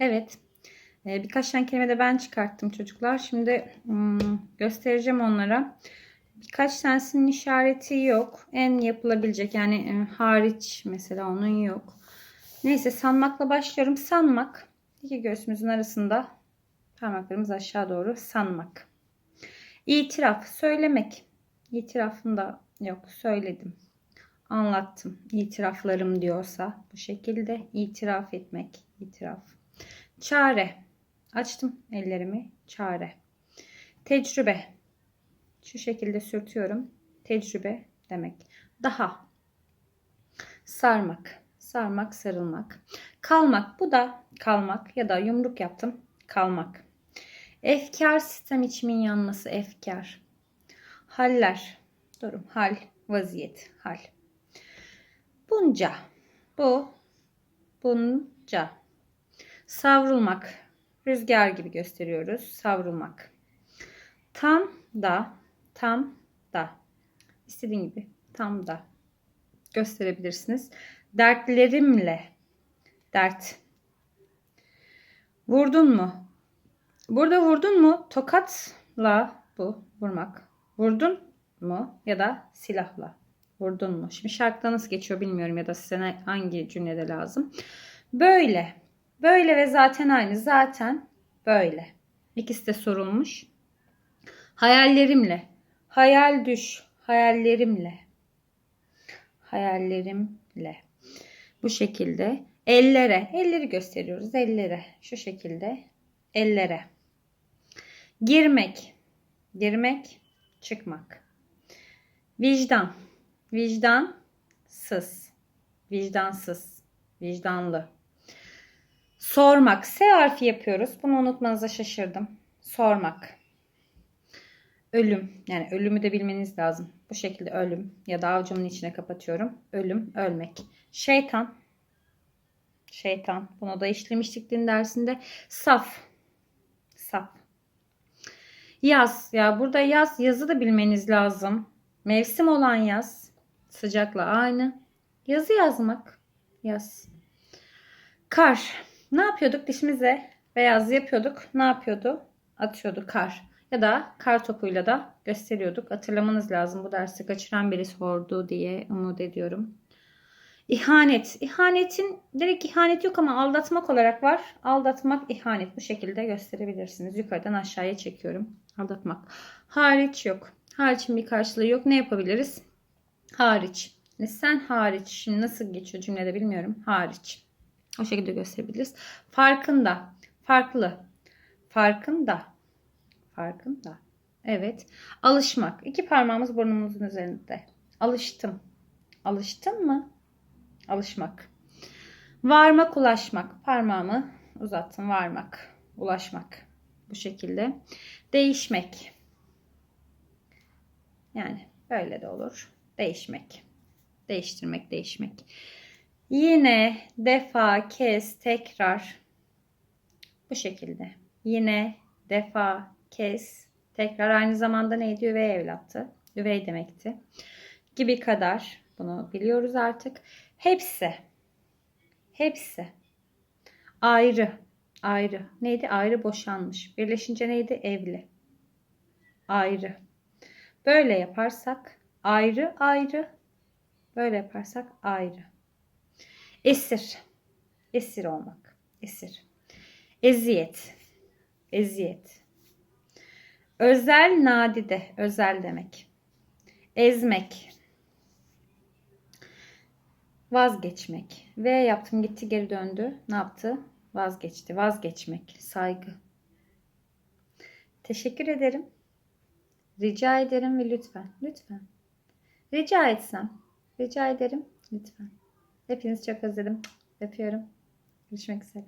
Evet. Ee, birkaç tane kelime de ben çıkarttım çocuklar. Şimdi hmm, göstereceğim onlara. Birkaç tanesinin işareti yok. En yapılabilecek yani e, hariç mesela onun yok. Neyse sanmakla başlıyorum. Sanmak. İki göğsümüzün arasında parmaklarımız aşağı doğru sanmak. İtiraf. Söylemek. İtirafında yok. Söyledim. Anlattım. İtiraflarım diyorsa bu şekilde itiraf etmek. İtiraf. Çare. Açtım ellerimi. Çare. Tecrübe. Şu şekilde sürtüyorum. Tecrübe demek. Daha. Sarmak. Sarmak, sarılmak. Kalmak. Bu da kalmak ya da yumruk yaptım. Kalmak. Efkar sistem içimin yanması. Efkar. Haller. Durum. Hal. Vaziyet. Hal. Bunca. Bu. Bunca. Savrulmak. Rüzgar gibi gösteriyoruz. Savrulmak. Tam da. Tam da. İstediğin gibi. Tam da. Gösterebilirsiniz. Dertlerimle. Dert. Vurdun mu? Burada vurdun mu? Tokatla bu vurmak. Vurdun mu? Ya da silahla. Vurdun mu? Şimdi şarkıda nasıl geçiyor bilmiyorum ya da size hangi cümlede lazım. Böyle. Böyle ve zaten aynı. Zaten böyle. İkisi de sorulmuş. Hayallerimle. Hayal düş. Hayallerimle. Hayallerimle. Bu şekilde. Ellere. Elleri gösteriyoruz. Ellere. Şu şekilde. Ellere. Girmek. Girmek. Çıkmak. Vicdan. Vicdansız. Vicdansız. Vicdanlı. Sormak. S harfi yapıyoruz. Bunu unutmanıza şaşırdım. Sormak. Ölüm. Yani ölümü de bilmeniz lazım. Bu şekilde ölüm ya da avucumun içine kapatıyorum. Ölüm, ölmek. Şeytan. Şeytan. Bunu da işlemiştik din dersinde. Saf. Saf. Yaz. Ya burada yaz. Yazı da bilmeniz lazım. Mevsim olan yaz. Sıcakla aynı. Yazı yazmak. Yaz. Kar. Ne yapıyorduk? Dişimize beyaz yapıyorduk. Ne yapıyordu? Atıyordu kar. Ya da kar topuyla da gösteriyorduk. Hatırlamanız lazım. Bu dersi kaçıran biri sordu diye umut ediyorum. İhanet. İhanetin direkt ihanet yok ama aldatmak olarak var. Aldatmak, ihanet bu şekilde gösterebilirsiniz. Yukarıdan aşağıya çekiyorum. Aldatmak. Hariç yok. Hariçin bir karşılığı yok. Ne yapabiliriz? Hariç. Ne sen hariç. Şimdi nasıl geçiyor cümlede bilmiyorum. Hariç. O şekilde gösterebiliriz. Farkında. Farklı. Farkında. Farkında. Evet. Alışmak. İki parmağımız burnumuzun üzerinde. Alıştım. Alıştın mı? Alışmak. Varmak, ulaşmak. Parmağımı uzattım. Varmak, ulaşmak. Bu şekilde. Değişmek. Yani böyle de olur. Değişmek. Değiştirmek, değişmek. Yine, defa, kez, tekrar. Bu şekilde. Yine, defa, kez, tekrar aynı zamanda neydi? Üvey evlattı. Üvey demekti. Gibi kadar. Bunu biliyoruz artık. Hepsi. Hepsi. Ayrı. Ayrı. Neydi? Ayrı boşanmış. Birleşince neydi? Evli. Ayrı. Böyle yaparsak ayrı ayrı. Böyle yaparsak ayrı. Esir. Esir olmak. Esir. Eziyet. Eziyet. Özel nadide. Özel demek. Ezmek. Vazgeçmek. V yaptım gitti geri döndü. Ne yaptı? Vazgeçti. Vazgeçmek. Saygı. Teşekkür ederim. Rica ederim ve lütfen. Lütfen. Rica etsem. Rica ederim. Lütfen. Hepinizi çok özledim. Öpüyorum. Görüşmek üzere.